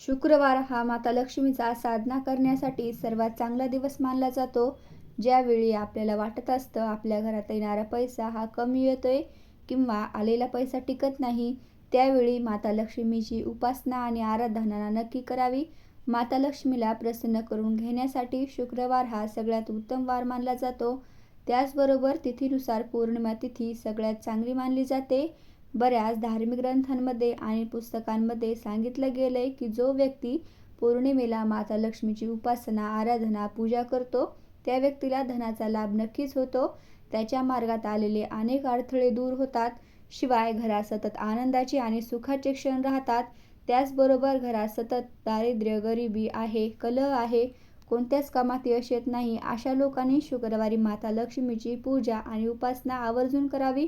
शुक्रवार हा माता लक्ष्मीचा साधना करण्यासाठी सर्वात चांगला दिवस मानला जातो. ज्यावेळी आपल्याला वाटत असतं आपल्या घरात येणारा पैसा हा कमी येतोय किंवा आलेला पैसा टिकत नाही त्यावेळी माता लक्ष्मीची उपासना आणि आराधना नक्की करावी. माता लक्ष्मीला प्रसन्न करून घेण्यासाठी शुक्रवार हा सगळ्यात उत्तम वार मानला जातो. त्याचबरोबर तिथीनुसार पौर्णिमा तिथी सगळ्यात चांगली मानली जाते. बऱ्याच धार्मिक ग्रंथांमध्ये आणि पुस्तकांमध्ये सांगितलं गेलंय की जो व्यक्ती पौर्णिमेला माता लक्ष्मीची उपासना आराधना पूजा करतो त्या व्यक्तीला धनाचा लाभ नक्कीच होतो. त्याच्या मार्गात आलेले अनेक अडथळे दूर होतात. शिवाय घरात सतत आनंदाचे आणि सुखाचे क्षण राहतात. त्याचबरोबर घरात सतत दारिद्र्य गरिबी आहे कलह आहे. कोणत्याच कामात यश येत नाही. अशा लोकांनी शुक्रवारी माता लक्ष्मीची पूजा आणि उपासना आवर्जून करावी.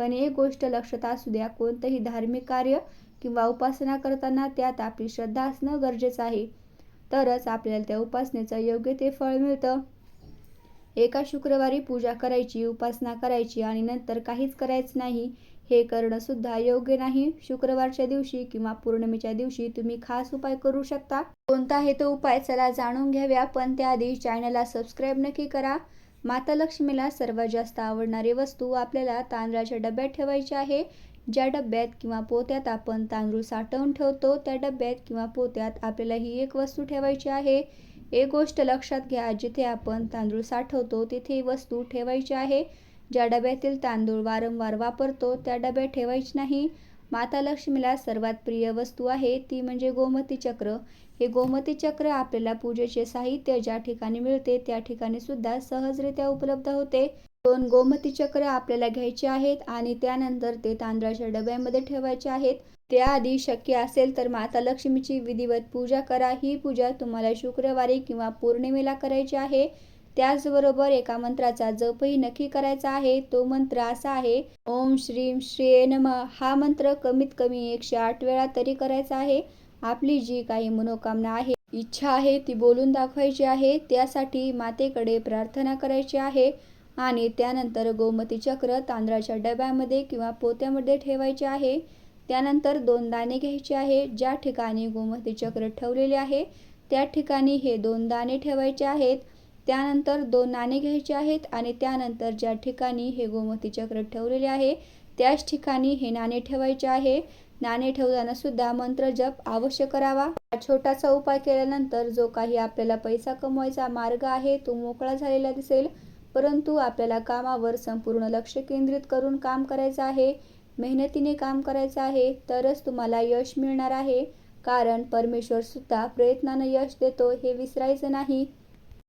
पण एक गोष्ट लक्षात असू द्या कोणतंही धार्मिक कार्य किंवा उपासना करताना त्यात आपली श्रद्धा असणं गरजेचं आहे. तरच आपल्याला त्या उपासनेचं योग्य ते फळ मिळतं. एका शुक्रवारी पूजा करायची उपासना करायची आणि नंतर काहीच करायचं नाही हे करणं सुद्धा योग्य नाही. शुक्रवारच्या दिवशी किंवा पौर्णिमेच्या दिवशी तुम्ही खास उपाय करू शकता. कोणता आहे तो उपाय चला जाणून घ्याव्या पण त्याआधी चॅनलला सबस्क्राईब नक्की करा. माता लक्ष्मीला सर्वात जास्त आवडणारी वस्तू आपल्याला तांदळाच्या डब्यात ठेवायची आहे. ज्या डब्यात किंवा पोत्यात आपण तांदूळ साठवून ठेवतो त्या डब्यात किंवा पोत्यात आपल्याला ही एक वस्तू ठेवायची आहे. एक गोष्ट लक्षात घ्या जिथे आपण तांदूळ साठवतो तिथे ही वस्तू ठेवायची आहे. ज्या डब्यातील तांदूळ वारंवार वापरतो त्या डब्यात ठेवायची नाही. माता लक्ष्मीला सर्वात प्रिय वस्तू आहे ती म्हणजे गोमती चक्र. हे गोमती चक्र आपल्याला पूजेचे साहित्य ज्या ठिकाणी मिळते त्या ठिकाणी सुद्धा सहजरित्या उपलब्ध होते. दोन गोमती चक्र आपल्याला घ्यायचे आहेत आणि त्यानंतर ते तांदळाच्या डब्यामध्ये ठेवायचे आहेत. त्याआधी शक्य असेल तर माता लक्ष्मीची विधिवत पूजा करा. ही पूजा तुम्हाला शुक्रवारी किंवा पौर्णिमेला करायची आहे. त्याचबरोबर एका मंत्राचा जपही नक्की करायचा आहे. तो मंत्र असा आहे ओम श्रीम श्री नम. हा मंत्र कमीत कमी एकशे आठ वेळा तरी करायचा आहे. आपली जी काही मनोकामना आहे इच्छा आहे ती बोलून दाखवायची आहे. त्यासाठी मातेकडे प्रार्थना करायची आहे आणि त्यानंतर गोमती चक्र तांदळाच्या डब्यामध्ये किंवा पोत्यामध्ये ठेवायचे आहे. त्यानंतर दोन दाणे घ्यायचे आहे ज्या ठिकाणी गोमती चक्र ठेवलेले आहे त्या ठिकाणी हे दोन दाणे ठेवायचे आहेत. त्यानंतर दोन नाणे घ्यायचे आहेत आणि त्यानंतर ज्या ठिकाणी हे गोमती चक्र ठेवलेले आहे त्याच ठिकाणी हे नाणे ठेवायचे आहे. नाणे ठेवताना सुद्धा मंत्र जप अवश्य करावा. हा छोटासा उपाय केल्यानंतर जो काही आपल्याला पैसा कमवायचा मार्ग आहे तो मोकळा झालेला दिसेल. परंतु आपल्याला कामावर संपूर्ण लक्ष केंद्रित करून काम करायचं आहे मेहनतीने काम करायचं आहे तरच तुम्हाला यश मिळणार आहे. कारण परमेश्वर सुद्धा प्रयत्नानं यश देतो हे विसरायचं नाही.